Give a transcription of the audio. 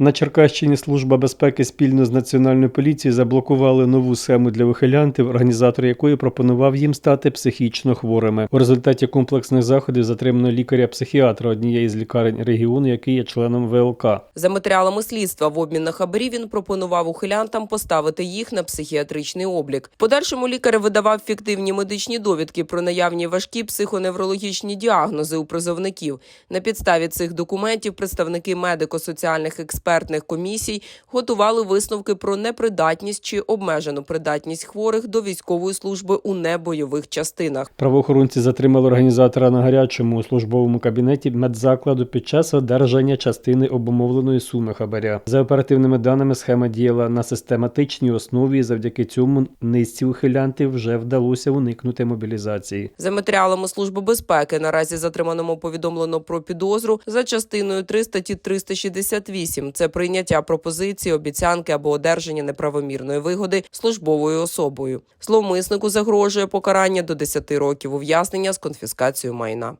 На Черкащині Служба безпеки спільно з Національною поліцією заблокували нову схему для вихилянтів, організатор якої пропонував їм стати психічно хворими. У результаті комплексних заходів затримано лікаря-психіатра однієї з лікарень регіону, який є членом ВЛК. За матеріалами слідства в обмін на хабарі він пропонував ухилянтам поставити їх на психіатричний облік. Подальшому лікар видавав фіктивні медичні довідки про наявні важкі психоневрологічні діагнози у призовників. На підставі цих документів представники медико-соціальних експертних комісій готували висновки про непридатність чи обмежену придатність хворих до військової служби у небойових частинах. Правоохоронці затримали організатора на гарячому у службовому кабінеті медзакладу під час одержання частини обумовленої суми хабаря. За оперативними даними, схема діяла на систематичній основі. і Завдяки цьому низці ухилянтів вже вдалося уникнути мобілізації. За матеріалами Служби безпеки наразі затриманому повідомлено про підозру за частиною 3 статті 368. Це прийняття пропозиції, обіцянки або одержання неправомірної вигоди службовою особою. Зловмиснику загрожує покарання до 10 років ув'язнення з конфіскацією майна.